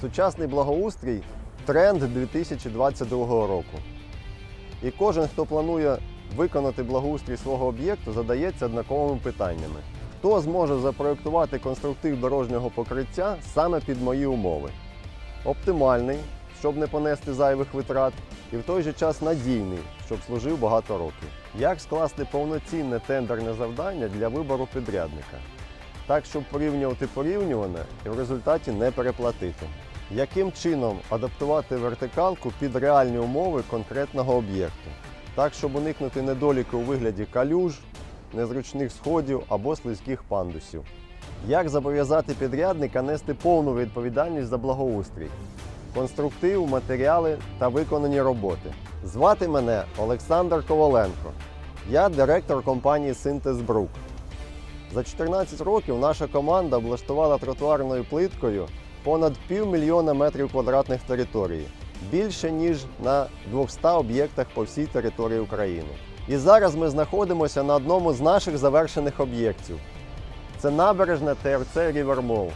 Сучасний благоустрій тренд 2022 року. І кожен, хто планує виконати благоустрій свого об'єкту, задається однаковими питаннями. Хто зможе запроєктувати конструктив дорожнього покриття саме під мої умови? Оптимальний, щоб не понести зайвих витрат, і в той же час надійний, щоб служив багато років. Як скласти повноцінне тендерне завдання для вибору підрядника? Так, щоб порівнювати порівнюване і в результаті не переплатити. Яким чином адаптувати вертикалку під реальні умови конкретного об'єкту, так, щоб уникнути недоліки у вигляді калюж, незручних сходів або слизьких пандусів. Як зобов'язати підрядника нести повну відповідальність за благоустрій, конструктив, матеріали та виконані роботи. Звати мене Олександр Коваленко. Я директор компанії Синтез Брук. За 14 років наша команда облаштувала тротуарною плиткою понад півмільйона метрів квадратних території, більше ніж на 200 об'єктах по всій території України. І зараз ми знаходимося на одному з наших завершених об'єктів. Це набережна ТРЦ Рівермол.